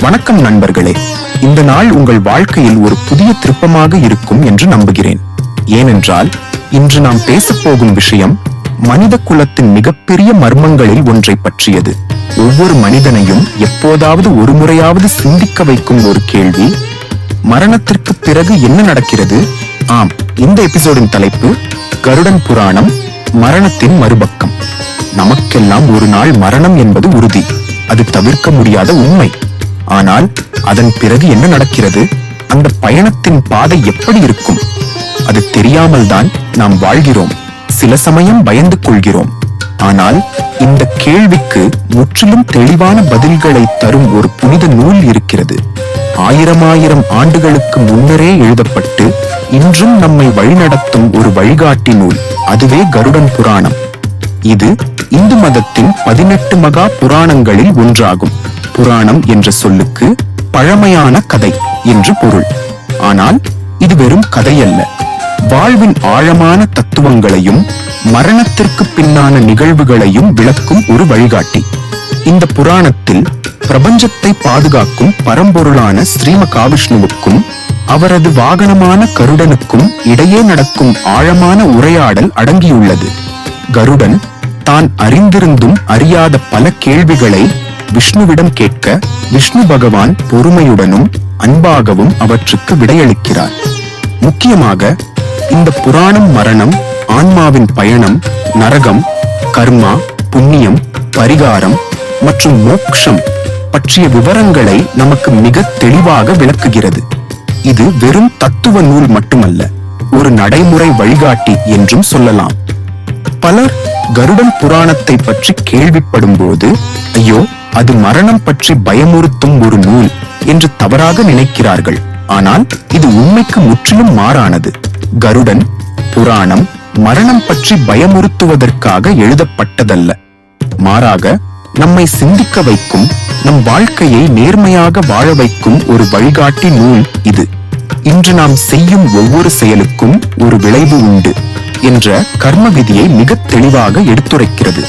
வணக்கம் நண்பர்களே. இந்த நாள் உங்கள் வாழ்க்கையில் ஒரு புதிய திருப்பமாக இருக்கும் என்று நம்புகிறேன். ஏனென்றால் இன்று நாம் பேசப்போகும் விஷயம் மனித குலத்தின் மிகப்பெரிய மர்மங்களில் ஒன்றை பற்றியது. ஒவ்வொரு மனிதனையும் எப்போதாவது ஒரு முறையாவது சிந்திக்க வைக்கும் ஒரு கேள்வி மரணத்திற்கு பிறகு என்ன நடக்கிறது? ஆம் இந்த எபிசோடின் தலைப்பு கருடன் புராணம் மரணத்தின் மறுபக்கம். நமக்கெல்லாம் ஒரு நாள் மரணம் என்பது உறுதி. அது தவிர்க்க முடியாத உண்மை. ஆனால் அதன் பிறகு என்ன நடக்கிறது? அந்த பயணத்தின் பாதை எப்படி இருக்கும்? அது தெரியாமல் தான் நாம் வாழ்கிறோம். சில சமயம் பயந்து கொள்கிறோம். ஆனால் இந்த கேள்விக்கு முற்றிலும் தெளிவான பதில்களை தரும் ஒரு புனித நூல் இருக்கிறது. ஆயிரம் ஆயிரம் ஆண்டுகளுக்கு முன்னரே எழுதப்பட்டு இன்றும் நம்மை வழிநடத்தும் ஒரு வழிகாட்டி நூல் அதுவே கருடன் புராணம். இது இந்து மதத்தின் பதினெட்டு மகா புராணங்களில் ஒன்றாகும். புராணம் என்ற சொல்லுக்கு பழமையான கதை என்று பொருள். ஆனால் இது வெறும் கதை அல்ல வாழ்வின் ஆழமான தத்துவங்களையும் மரணத்திற்கு பின்னான நிகழ்வுகளையும் விளக்கும் ஒரு வழிகாட்டி. இந்த புராணத்தில் பிரபஞ்சத்தை பாதுகாக்கும் பரம்பொருளான ஸ்ரீமகாவிஷ்ணுவுக்கும் அவரது வாகனமான கருடனுக்கும் இடையே நடக்கும் ஆழமான உரையாடல் அடங்கியுள்ளது. கருடன் தான் அறிந்திருந்தும் அறியாத பல கேள்விகளை விஷ்ணுவிடம் கேட்க விஷ்ணு பகவான் பொறுமையுடனும் அன்பாகவும் அவற்றுக்கு விடையளிக்கிறார். முக்கியமாக இந்த புராணம் மரணம் ஆன்மாவின் பயணம் நரகம் கர்மா புண்ணியம் பரிகாரம் மற்றும் மோக்ஷம் பற்றிய விவரங்களை நமக்கு மிக தெளிவாக விளக்குகிறது. இது வெறும் தத்துவ நூல் மட்டுமல்ல ஒரு நடைமுறை வழிகாட்டி என்றும் சொல்லலாம். பலர் கருடன் புராணத்தை பற்றி கேள்விப்படும் போது ஐயோ அது மரணம் பற்றி பயமுறுத்தும் ஒரு நூல் என்று தவறாக நினைக்கிறார்கள். ஆனால் இது உண்மைக்கு முற்றிலும் மாறானது. கருடன் புராணம் மரணம் பற்றி பயமுறுத்துவதற்காக எழுதப்பட்டதல்ல. மாறாக நம்மை சிந்திக்க வைக்கும் நம் வாழ்க்கையை நேர்மையாக வாழ வைக்கும் ஒரு வழிகாட்டி நூல் இது. இன்று நாம் செய்யும் ஒவ்வொரு செயலுக்கும் ஒரு விளைவு உண்டு என்ற கர்ம விதியை மிக தெளிவாக எடுத்துரைக்கிறது.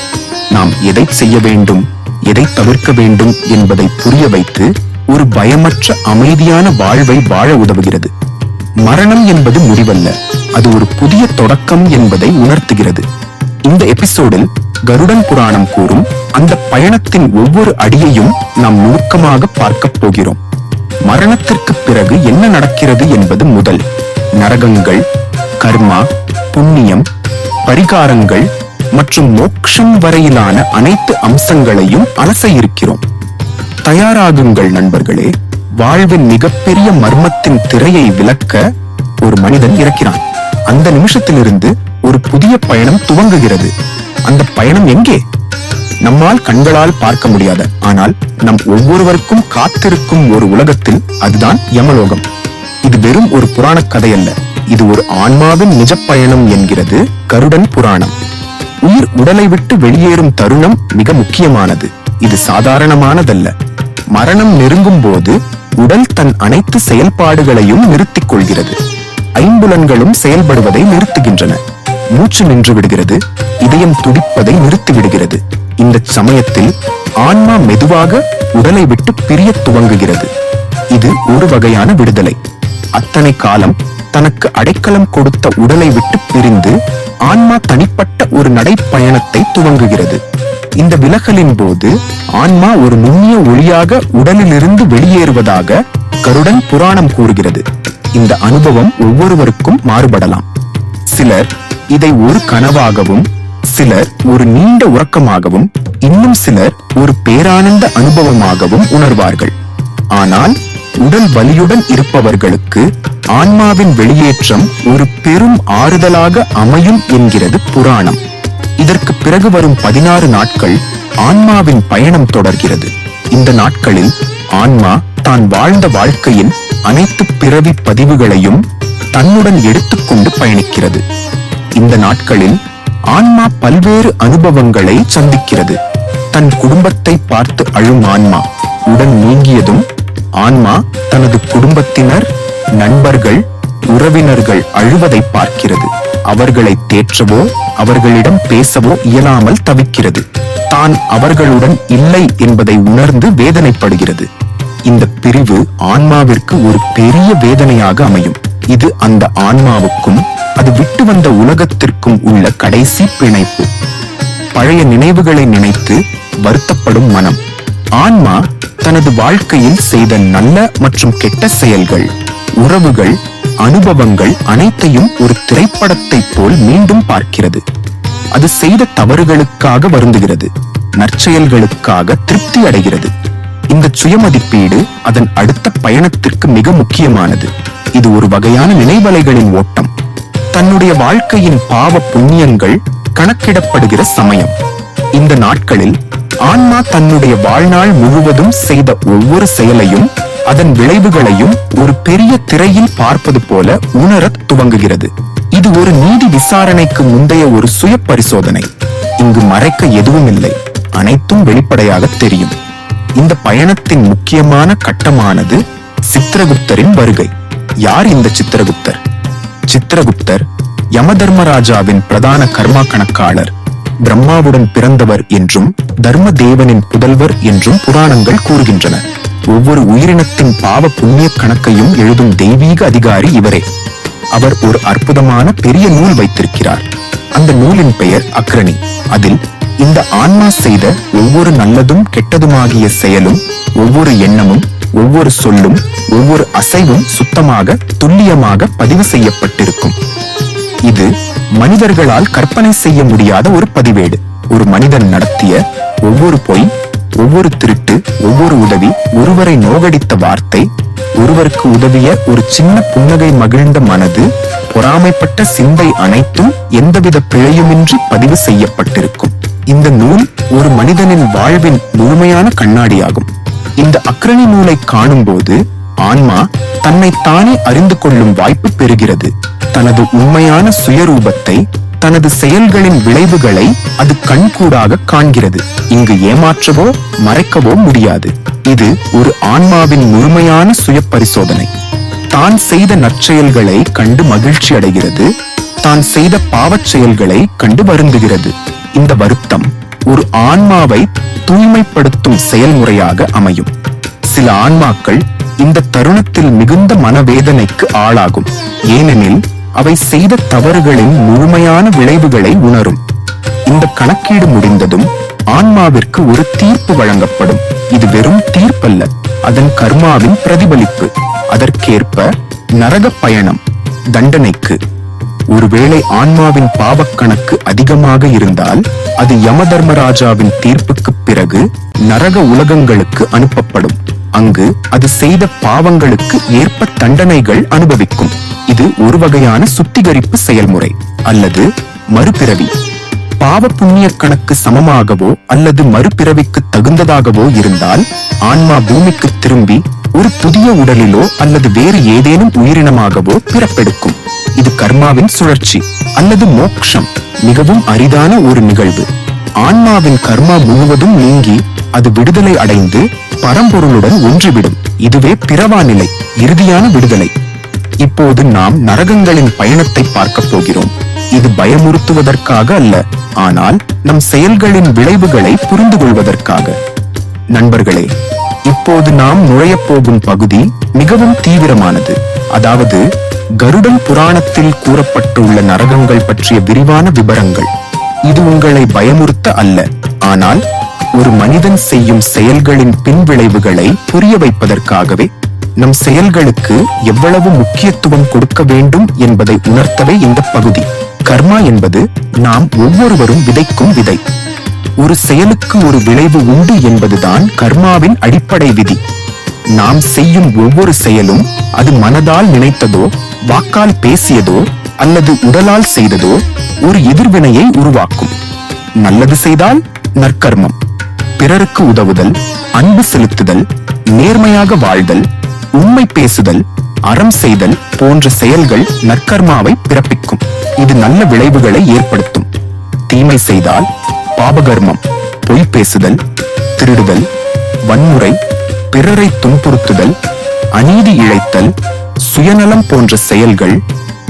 நாம் எதை செய்ய வேண்டும்? எதை தவிர்க்க வேண்டும் என்பதை புரிய வைத்து ஒரு பயமற்ற அமைதியான வாழ்வை வாழ உதவுகிறது. மரணம் என்பது முடிவல்ல அது ஒரு புதிய தொடக்கம் என்பதை உணர்த்துகிறது. இந்த எபிசோடில் கருடன் புராணம் கூறும் அந்த பயணத்தின் ஒவ்வொரு அடியையும் நாம் நுணுக்கமாக பார்க்க போகிறோம். மரணத்திற்கு பிறகு என்ன நடக்கிறது என்பது முதல். நரகங்கள் கர்மா புண்ணியம் பரிகாரங்கள் மற்றும் மோக்ஷம் வரையிலான அனைத்து அம்சங்களையும் அலச இருக்கிறோம் தயாராகுங்கள் நண்பர்களே வாழ்வின் மிகப்பெரிய மர்மத்தின் திரையை விளக்க ஒரு மனிதன் இறக்கிறான். அந்த நிமிஷத்திலிருந்து ஒரு புதிய பயணம் துவங்குகிறது. அந்த பயணம் எங்கே? நம்மால் கண்களால் பார்க்க முடியாத ஆனால் நம் ஒவ்வொருவருக்கும் காத்திருக்கும் ஒரு உலகத்தில் அதுதான் யமலோகம். இது வெறும் ஒரு புராண கதை அல்ல இது ஒரு ஆன்மாவின் நிஜ பயணம் என்கிறது கருடன் புராணம். உயிர் உடலை விட்டு வெளியேறும் தருணம் மிக முக்கியமானது. இது சாதாரணமானதல்ல. மரணம் நெருங்கும் போது உடல் தன் அனைத்து செயல்பாடுகளையும் நிறுத்திக் கொள்கிறது. ஐம்புலன்களும் செயல்படுவதை நிறுத்துகின்றன. மூச்சு நின்று விடுகிறது இதயம் துடிப்பதை நிறுத்தி விடுகிறது. இந்த சமயத்தில் ஆன்மா மெதுவாக உடலை விட்டு பிரிய துவங்குகிறது. இது ஒரு வகையான விடுதலை. அத்தனை காலம் தனக்கு அடைக்கலம் கொடுத்த உடலை விட்டு பிரிந்து ஆன்மா தனிப்பட்ட ஒரு நடைப்பயணத்தை துவங்குகிறது. இந்த விலகலின் போது ஆன்மா ஒரு நுண்ணிய ஒளியாக உடலிலிருந்து வெளியேறுவதாக கருடன் புராணம் கூறுகிறது. இந்த அனுபவம் ஒவ்வொருவருக்கும் மாறுபடலாம். சிலர் இதை ஒரு கனவாகவும் சிலர் ஒரு நீண்ட உறக்கமாகவும் இன்னும் சிலர் ஒரு பேரானந்த அனுபவமாகவும் உணர்வார்கள். ஆனால் உடல் வலியுடன் இருப்பவர்களுக்கு ஆன்மாவின் வெளியேற்றம் ஒரு பெரும் ஆறுதலாக அமையும் என்கிறது புராணம். இதற்கு பிறகு வரும் பதினாறு நாட்கள் ஆன்மாவின் பயணம் தொடர்கிறது. இந்த நாட்களில் ஆன்மா தான் வாழ்ந்த வாழ்க்கையின் அனைத்து பிறவி பதிவுகளையும் தன்னுடன் எடுத்துக்கொண்டு பயணிக்கிறது. இந்த நாட்களில் ஆன்மா பல்வேறு அனுபவங்களை சந்திக்கிறது. தன் குடும்பத்தை பார்த்து அழும் ஆன்மா உடன் நீங்கியதும் ஆன்மா தனது குடும்பத்தினர் நண்பர்கள் உறவினர்கள் அழுவதை பார்க்கிறது. அவர்களை தேற்றவோ அவர்களிடம் பேசவோ இயலாமல் தவிக்கிறது. தான் அவர்களுடன் இல்லை என்பதை உணர்ந்து வேதனைப்படுகிறது. இந்த பிரிவு ஆன்மாவிற்கு ஒரு பெரிய வேதனையாக அமையும். இது அந்த ஆன்மாவுக்கும் அது விட்டு வந்த உலகத்திற்கும் உள்ள கடைசி பிணைப்பு. பழைய நினைவுகளை நினைத்து வருத்தப்படும் மனம். ஆன்மா தனது வாழ்க்கையில் செய்த நல்ல மற்றும் கெட்ட செயல்கள் உறவுகள் அனுபவங்கள் அனைத்தையும் ஒரு திரைப்படத்தைப் போல் மீண்டும் பார்க்கிறது. அது செய்த தவறுகளுக்காக வருந்துகிறது நற்செயல்களுக்காக திருப்தி அடைகிறது. இந்த சுயமதிப்பீடு அதன் அடுத்த பயணத்திற்கு மிக முக்கியமானது. இது ஒரு வகையான நினைவலைகளின் ஓட்டம். தன்னுடைய வாழ்க்கையின் பாவ புண்ணியங்கள் கணக்கிடப்படுகிற சமயம். இந்த நாட்களில் ஆன்மா தன்னுடைய வாழ்நாள் முழுவதும் செய்த ஒவ்வொரு செயலையும் அதன் விளைவுகளையும் ஒரு பெரிய திரையில் பார்ப்பது போல உணரத் துவங்குகிறது. இது ஒரு நீதி விசாரணைக்கு முந்தைய ஒரு சுய பரிசோதனை இங்கு மறைக்க எதுவும் இல்லை அனைத்தும் வெளிப்படையாக தெரியும். இந்த பயணத்தின் முக்கியமான கட்டமானது சித்திரகுப்தரின் வருகை. யார் இந்த சித்திரகுப்தர்? சித்திரகுப்தர் யமதர்மராஜாவின் பிரதான கர்மா கணக்காளர். பிரம்மாவுடன் பிறந்தவர் என்றும் தர்ம தேவனின் புதல்வர் என்றும் புராணங்கள் கூறுகின்றன. ஒவ்வொரு உயிரினத்தின் பாவ புண்ணிய கணக்கையும் எழுதும் தெய்வீக அதிகாரி இவரே. அவர் ஒரு அற்புதமான பெரிய நூல் வைத்திருக்கிறார். அந்த நூலின் பெயர் அக்ரணி. அதில் இந்த ஆன்மா செய்த ஒவ்வொரு நல்லதும் கெட்டதுமாகிய செயலும் ஒவ்வொரு எண்ணமும் ஒவ்வொரு சொல்லும் ஒவ்வொரு அசைவும் சுத்தமாக துல்லியமாக பதிவு செய்யப்பட்டிருக்கும். இது மனிதர்களால் கற்பனை செய்ய முடியாத ஒரு பதிவேடு. ஒரு மனிதன் நடத்திய ஒவ்வொரு பொய் ஒவ்வொரு திருட்டு ஒவ்வொரு உதவி ஒருவரை நோகடித்த வார்த்தை ஒருவருக்கு உதவிய ஒரு சின்ன புன்னகை மகிழ்ந்த மனது பொறாமைப்பட்ட சிந்தை அனைத்தும் எந்தவித பிழையுமின்றி பதிவு செய்யப்பட்டிருக்கும். இந்த நூல் ஒரு மனிதனின் வாழ்வின் முழுமையான கண்ணாடியாகும். இந்த அக்ரணி நூலை காணும்போது ஆன்மா தன்னை தானே அறிந்து கொள்ளும் வாய்ப்பு பெறுகிறது. தனது உண்மையான சுயரூபத்தை தனது செயல்களின் விளைவுகளை அது கண்கூடாக காண்கிறது. இங்கு ஏமாற்றவோ மறைக்கவோ முடியாது. இது ஒரு ஆன்மாவின் முழுமையான சுய பரிசோதனை தான் செய்த நற்செயல்களை கண்டு மகிழ்ச்சி அடைகிறது. தான் செய்த பாவச் செயல்களை கண்டு வருந்துகிறது. இந்த வருத்தம் ஒரு ஆன்மாவை தூய்மைப்படுத்தும் செயல்முறையாக அமையும். சில ஆன்மாக்கள் இந்த தருணத்தில் மிகுந்த மனவேதனைக்கு ஆளாகும். ஏனெனில் அவை செய்த தவறுகளின் முழுமையான விளைவுகளை உணரும். இந்த கணக்கீடு முடிந்ததும் ஆன்மாவிற்கு ஒரு தீர்ப்பு வழங்கப்படும். இது வெறும் தீர்ப்பல்ல அதன் கர்மாவின் பிரதிபலிப்பு. அதற்கேற்ப நரக பயணம் தண்டனைக்கு. ஒருவேளை ஆன்மாவின் பாவக்கணக்கு அதிகமாக இருந்தால் அது யம தர்மராஜாவின் தீர்ப்புக்கு பிறகு நரக உலகங்களுக்கு அனுப்பப்படும். அங்கு அது செய்த பாவங்களுக்கு ஏற்ப தண்டனைகள் அனுபவிக்கும். இது ஒரு வகையான சுத்திகரிப்பு செயல்முறை அல்லது மறுபிறவி. பாவ புண்ணிய கணக்கு சமமாகவோ அல்லது மறுபிறவிக்கு தகுந்ததாகவோ இருந்தால் ஆன்மா பூமிக்கு திரும்பி ஒரு புதிய உடலிலோ அல்லது வேறு ஏதேனும் உயிரினமாகவோ பிறப்பெடுக்கும். இது கர்மாவின் சுழற்சி அல்லது மோக்ஷம் மிகவும் அரிதான ஒரு நிகழ்வு. ஆன்மாவின் கர்மா முழுவதும் நீங்கி அது விடுதலை அடைந்து பரம்பொருளுடன் ஒன்றிவிடும். இதுவே பிறவா நிலை இறுதியான விடுதலை. இப்போது நாம் நரகங்களின் பயணத்தை பார்க்க போகிறோம். இது பயமுறுத்துவதற்காக அல்ல ஆனால் நம் செயல்களின் விளைவுகளை புரிந்து கொள்வதற்காக நண்பர்களே இப்போது நாம் நுழையப் போகும் பகுதி மிகவும் தீவிரமானது. அதாவது கருடன் புராணத்தில் கூறப்பட்டுள்ள நரகங்கள் பற்றிய விரிவான விவரங்கள் இது உங்களை பயமுறுத்த அல்ல ஆனால் ஒரு மனிதன் செய்யும் செயல்களின் பின்விளைவுகளை புரிய வைப்பதற்காகவே நம் செயல்களுக்கு எவ்வளவு முக்கியத்துவம் கொடுக்க வேண்டும் என்பதை உணர்த்தவே இந்த பகுதி. கர்மா என்பது நாம் ஒவ்வொருவரும் விதைக்கும் விதை. ஒரு செயலுக்கு ஒரு விளைவு உண்டு என்பதுதான் கர்மாவின் அடிப்படை விதி. நாம் செய்யும் ஒவ்வொரு செயலும் அது மனதால் நினைத்ததோ வாக்கால் பேசியதோ அல்லது உடலால் செய்ததோ ஒரு எதிர்வினையை உருவாக்கும். நல்லது செய்தால் நற்கர்மம். பிறருக்கு உதவுதல் அன்பு செலுத்துதல் நேர்மையாக வாழ்தல் உண்மை பேசுதல் அறம் செய்தல் போன்ற செயல்கள் நற்கர்மாவை பிறப்பிக்கும். இது நல்ல விளைவுகளை ஏற்படுத்தும். தீமை செய்தால் பாபகர்மம் பொய் பேசுதல் திருடுதல் வன்முறை பிறரை துன்புறுத்துதல் அநீதி இழைத்தல் சுயநலம் போன்ற செயல்கள்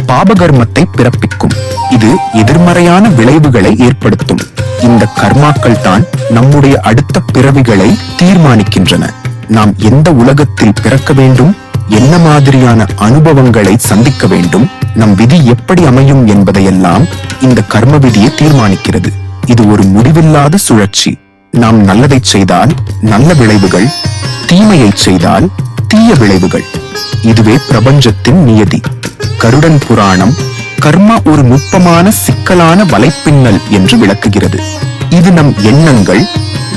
பாபகர்மத்தை பிறப்பிக்கும். இது எதிர்மறையான விளைவுகளை ஏற்படுத்தும். இந்த கர்மாக்கள் தான் நம்முடைய அடுத்த பிறவிகளை தீர்மானிக்கின்றன. நாம் எந்த உலகத்தில் பிறக்க வேண்டும்? என்ன மாதிரியான அனுபவங்களை சந்திக்க வேண்டும்? நம் விதி எப்படி அமையும் என்பதையெல்லாம் இந்த கர்ம விதியை தீர்மானிக்கிறது. இது ஒரு முடிவில்லாத சுழற்சி. நாம் நல்லதை செய்தால் நல்ல விளைவுகள் தீமையை செய்தால் தீய விளைவுகள். இதுவே பிரபஞ்சத்தின் நியதி. கருடன் புராணம் கர்மா ஒரு நுட்பமான சிக்கலான வலைப்பின்னல் என்று விளக்குகிறது. இது நம் எண்ணங்கள்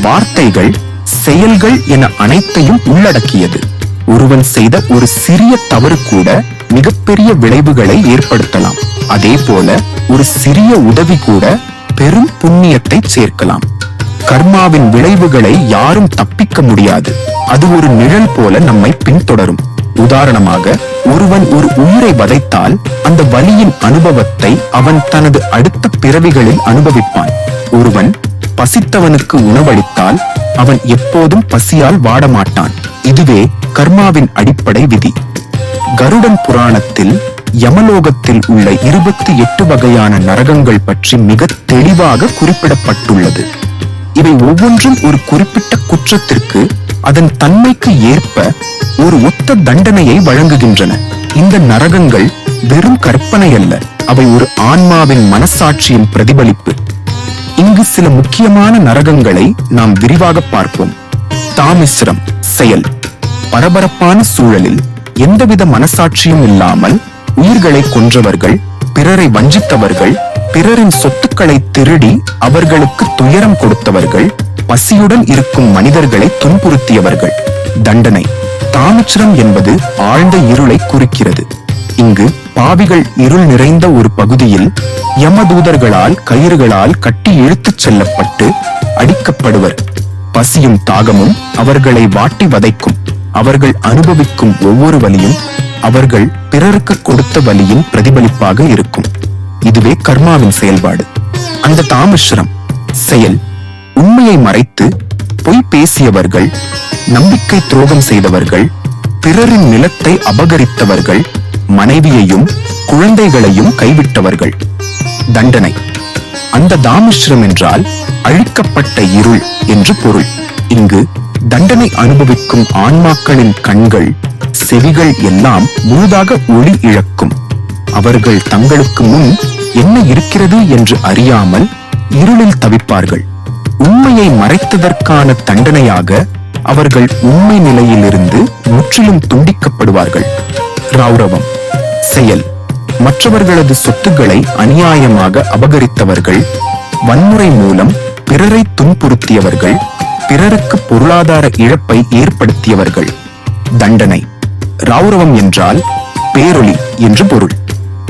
வார்த்தைகள் செயல்கள் என அனைத்தையும் உள்ளடக்கியது. ஒருவன் செய்த ஒரு சிறிய தவறு கூட மிகப்பெரிய விளைவுகளை ஏற்படுத்தலாம். அதே போல ஒரு சிறிய உதவி கூட பெரும் புண்ணியத்தை சேர்க்கலாம். கர்மாவின் விளைவுகளை யாரும் தப்பிக்க முடியாது. அது ஒரு நிழல் போல நம்மை பின்தொடரும். உதாரணமாக ஒருவன் ஒரு உயிரை வதைத்தால் அந்த வலியின் அனுபவத்தை அவன் தனது அடுத்த பிறவிகளில் அனுபவிப்பான். ஒருவன் பசித்தவனுக்கு உணவளித்தால் அவன் எப்போதும் பசியால் வாடமாட்டான். இதுவே கர்மாவின் அடிப்படை விதி. கருடன் புராணத்தில் யமலோகத்தில் உள்ள இருபத்தி எட்டு வகையான நரகங்கள் பற்றி மிக தெளிவாக குறிப்பிடப்பட்டுள்ளது. இவை ஒவ்வொன்றும் ஒரு குறிப்பிட்ட குற்றத்திற்கு அதன் தன்மைக்கு ஏற்ப ஒரு ஒத்த தண்டனையை வழங்குகின்றன. இந்த நரகங்கள் வெறும் கற்பனை அல்ல அவை ஒரு ஆன்மாவின் மனசாட்சியின் பிரதிபலிப்பு. இங்கு சில முக்கியமான நரகங்களை நாம் விரிவாக பார்ப்போம். தாமிஸ்ரம் செயல். பரபரப்பான சூழலில் எந்தவித மனசாட்சியும் இல்லாமல் உயிர்களை கொன்றவர்கள் பிறரை வஞ்சித்தவர்கள் பிறரின் சொத்துக்களை திருடி அவர்களுக்கு துயரம் கொடுத்தவர்கள் பசியுடன் இருக்கும் மனிதர்களை துன்புறுத்தியவர்கள். தண்டனை. தாமிச்சிரம் என்பது ஆழ்ந்த இருளை குறிக்கிறது. இங்கு பாவிகள் இருள் நிறைந்த ஒரு பகுதியில் யமதூதர்களால் கயிறுகளால் கட்டி இழுத்துச் செல்லப்பட்டு அடிக்கப்படுவர். பசியும் தாகமும் அவர்களை வாட்டி வதைக்கும். அவர்கள் அனுபவிக்கும் ஒவ்வொரு வலியும் அவர்கள் பிறருக்கு கொடுத்த வலியின் பிரதிபலிப்பாக இருக்கும். இதுவே கர்மாவின் செயல்பாடு. அந்த தாமிஸ்ரம் செயல் உண்மையை மறைத்து பொய் பேசியவர்கள் நம்பிக்கை துரோகம் செய்தவர்கள் பிறரின் நிலத்தை அபகரித்தவர்கள் மனைவியையும் குழந்தைகளையும் கைவிட்டவர்கள். தண்டனை. அந்த தாமிஸ்ரம் என்றால் அழிக்கப்பட்ட இருள் என்று பொருள். இங்கு தண்டனை அனுபவிக்கும் ஆன்மாக்களின் கண்கள் செவிகள் எல்லாம் முழுதாக ஒளி இழக்கும். அவர்கள் தங்களுக்கு முன் என்ன இருக்கிறது என்று அறியாமல் இருளில் தவிப்பார்கள். உண்மையை மறைத்ததற்கான தண்டனையாக அவர்கள் உண்மை நிலையிலிருந்து முற்றிலும் துண்டிக்கப்படுவார்கள். ரௌரவம். செயல். மற்றவர்களது சொத்துக்களை அநியாயமாக அபகரித்தவர்கள் வன்முறை மூலம் பிறரை துன்புறுத்தியவர்கள் பிறருக்கு பொருளாதார இழப்பை ஏற்படுத்தியவர்கள். தண்டனை. ரௌரவம் என்றால் பேரொளி என்று பொருள்.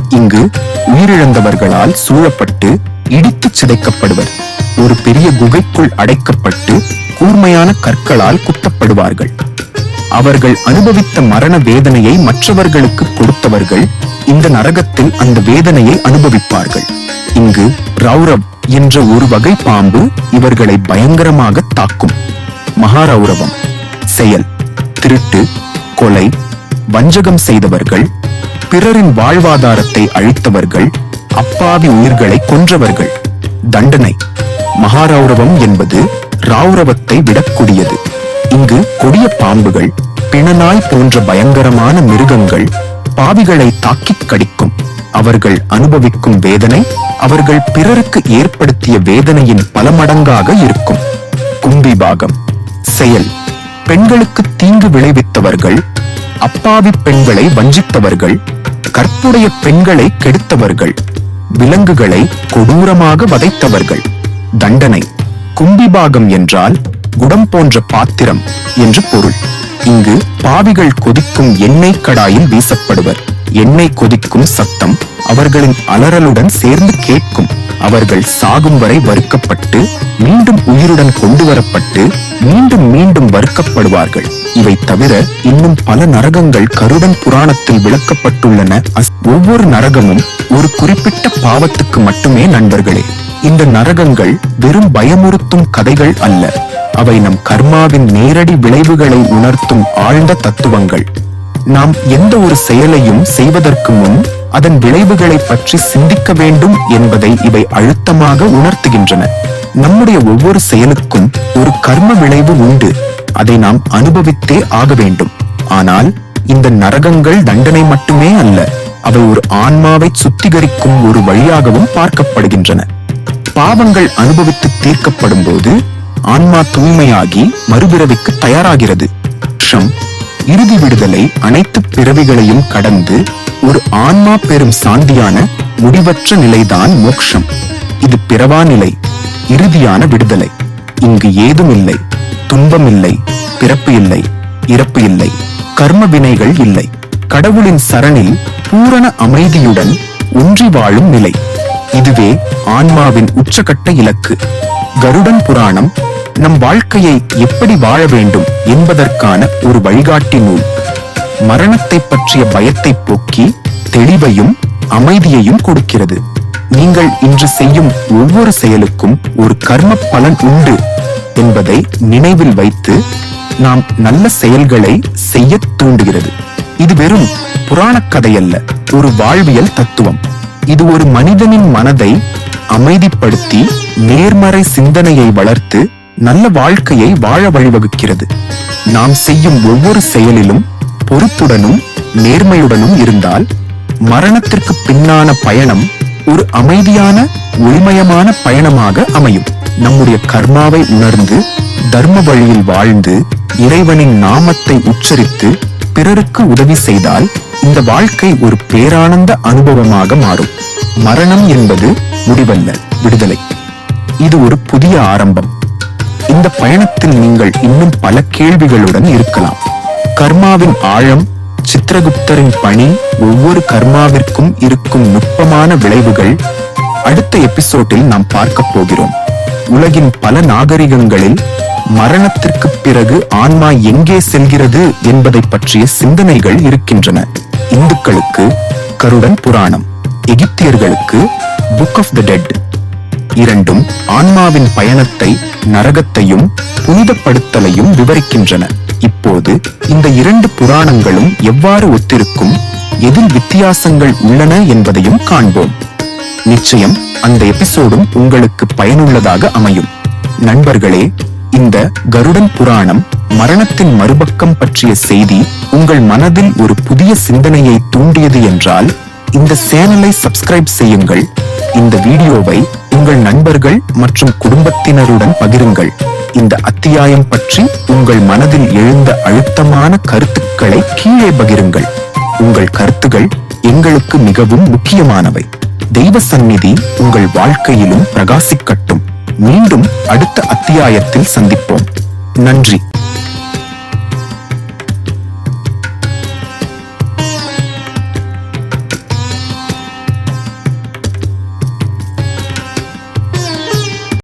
இங்கு உயிரிழந்தவர்களால் சூழப்பட்டு இடித்துச் சிதைக்கப்படுவர். ஒரு பெரிய குகைக்குள் அடைக்கப்பட்டு கூர்மையான கற்களால் குத்தப்படுவார்கள். அவர்கள் அனுபவித்த மரண வேதனையை மற்றவர்களுக்கு கொடுத்தவர்கள் இந்த நரகத்தில் அந்த வேதனையை அனுபவிப்பார்கள். இங்கு ரௌரவ் என்ற ஒரு வகை பாம்பு இவர்களை பயங்கரமாக தாக்கும். மகாரௌரவம் செயல் திருட்டு கொலை வஞ்சகம் செய்தவர்கள் பிறரின் வாழ்வாதாரத்தை அழித்தவர்கள் அப்பாவி உயிர்களை கொன்றவர்கள். தண்டனை மகாரௌரவம் என்பது ரௌரவத்தை விடக்கூடியது. இங்கு கொடிய பாம்புகள் பிணநாய் போன்ற பயங்கரமான மிருகங்கள் பாவிகளை தாக்கிக் கடிக்கும். அவர்கள் அனுபவிக்கும் வேதனை அவர்கள் பிறருக்கு ஏற்படுத்திய வேதனையின் பல மடங்காக இருக்கும். கும்பி பாகம். செயல். பெண்களுக்கு தீங்கு விளைவித்தவர்கள் அப்பாவி பெண்களை வஞ்சித்தவர்கள் கற்புடைய பெண்களை கெடுத்தவர்கள் விலங்குகளை கொடூரமாக வதைத்தவர்கள். தண்டனை. கும்பிபாகம் என்றால் குடம் போன்ற பாத்திரம் என்று பொருள். இங்கு பாவிகள் கொதிக்கும் எண்ணெய் கடாயில் வீசப்படுவர். எண்ணெய் கொதிக்கும் சத்தம் அவர்களின் அலறலுடன் சேர்ந்து கேட்கும். அவர்கள் சாகும் வரை வறுக்கப்பட்டு மீண்டும் உயிருடன் கொண்டு வரப்பட்டு மீண்டும் மீண்டும் வறுக்கப்படுவார்கள். இவை தவிர இன்னும் பல நரகங்கள் கருடன் புராணத்தில் விளக்கப்பட்டுள்ளன. ஒவ்வொரு நரகமும் ஒரு குறிப்பிட்ட பாவத்துக்கு மட்டுமே நண்பர்களே. இந்த நரகங்கள் வெறும் பயமுறுத்தும் கதைகள் அல்ல. அவை நம் கர்மாவின் நேரடி விளைவுகளை உணர்த்தும் ஆழ்ந்த தத்துவங்கள். நாம் எந்த ஒரு செயலையும் செய்வதற்கு முன் அதன் விளைவுகளை பற்றி சிந்திக்க வேண்டும் என்பதை இவை அழுத்தமாக உணர்த்துகின்றன. நம்முடைய ஒவ்வொரு செயலுக்கும் ஒரு கர்ம விளைவு உண்டு. அதை நாம் அனுபவித்தே ஆக வேண்டும். ஆனால் இந்த நரகங்கள் தண்டனை மட்டுமே அல்ல அவை ஒரு ஆன்மாவை சுத்திகரிக்கும் ஒரு வழியாகவும் பார்க்கப்படுகின்றன. பாவங்கள் அனுபவித்து தீர்க்கப்படும் போது ஆன்மா தூய்மையாகி மறுபிறவிக்கு தயாராகிறது. மோட்சம் இறுதி விடுதலை அனைத்து பிறவிகளையும் கடந்து ஒரு ஆன்மா பெறும் சாந்தியான முடிவற்ற நிலைதான் மோக்ஷம். இது பிறவா நிலை இறுதியான விடுதலை. இங்கு ஏதும் இல்லை துன்பம் இல்லை பிறப்பு இல்லை இறப்பு இல்லை கர்ம வினைகள் இல்லை. கடவுளின் சரணில் பூரண அமைதியுடன் ஒன்றி வாழும் நிலை. இதுவே ஆன்மாவின் உச்சகட்ட இலக்கு. கருடன் புராணம் நம் வாழ்க்கையை எப்படி வாழ வேண்டும் என்பதற்கான ஒரு வழிகாட்டி நூல். மரணத்தை பற்றிய பயத்தை போக்கி தெளிவையும் அமைதியையும் கொடுக்கிறது. நீங்கள் இன்று செய்யும் ஒவ்வொரு செயலுக்கும் ஒரு கர்ம பலன் உண்டு என்பதை நினைவில் வைத்து நாம் நல்ல செயல்களை செய்ய தூண்டுகிறது. இது வெறும் புராண கதையல்ல ஒரு வாழ்வியல் தத்துவம். இது ஒரு மனிதனின் மனதை அமைதிப்படுத்தி நேர்மறை சிந்தனையை வளர்த்து நல்ல வாழ்க்கையை வாழ வழிவகுக்கிறது. நாம் செய்யும் ஒவ்வொரு செயலிலும் பொறுப்புடனும் நேர்மையுடனும் இருந்தால் மரணத்திற்கு பின்னான பயணம் ஒரு அமைதியான ஒளிமயமான பயணமாக அமையும். நம்முடைய கர்மாவை உணர்ந்து தர்ம வழியில் வாழ்ந்து இறைவனின் நாமத்தை உச்சரித்து பிறருக்கு உதவி செய்தால் இந்த வாழ்க்கை ஒரு பேரானந்த அனுபவமாக மாறும். மரணம் என்பது முடிவல்ல விடுதலை. இது ஒரு புதிய ஆரம்பம். இந்த பயணத்தில் நீங்கள் இன்னும் பல கேள்விகளுடன் இருக்கலாம். கர்மாவின் ஆழம் சித்திரகுப்தரின் பணி ஒவ்வொரு கர்மாவிற்கும் இருக்கும் நுட்பமான விளைவுகள் அடுத்த எபிசோட்டில் நாம் பார்க்க போகிறோம். உலகின் பல நாகரிகங்களில் மரணத்திற்கு பிறகு ஆன்மா எங்கே செல்கிறது என்பதை பற்றிய சிந்தனைகள் இருக்கின்றன. இந்துக்களுக்கு கருடன் புராணம் எகிப்தியர்களுக்கு புக் ஆஃப் த டெட் இரண்டும் ஆன்மாவின் பயணத்தை நரகத்தையும் புனிதப்படுத்தலையும் விவரிக்கின்றன. இப்போது இந்த இரண்டு புராணங்களும் எவ்வாறு ஒத்திருக்கும் எதில் வித்தியாசங்கள் உள்ளன என்பதையும் காண்போம். நிச்சயம் அந்த எபிசோடும் உங்களுக்கு பயனுள்ளதாக அமையும். நண்பர்களே இந்த கருடன் புராணம் மரணத்தின் மறுபக்கம் பற்றிய செய்தி உங்கள் மனதில் ஒரு புதிய சிந்தனையை தூண்டியது என்றால் இந்த சேனலை சப்ஸ்கிரைப் செய்யுங்கள் இந்த வீடியோவை உங்கள் நண்பர்கள் மற்றும் குடும்பத்தினருடன் பகிருங்கள். இந்த அத்தியாயம் பற்றி உங்கள் மனதில் எழுந்த அழுத்தமான கருத்துக்களை கீழே பகிருங்கள். உங்கள் கருத்துகள் எங்களுக்கு மிகவும் முக்கியமானவை. தெய்வ சந்நிதி உங்கள் வாழ்க்கையிலும் பிரகாசிக்கட்டும். மீண்டும் அடுத்த அத்தியாயத்தில் சந்திப்போம். நன்றி.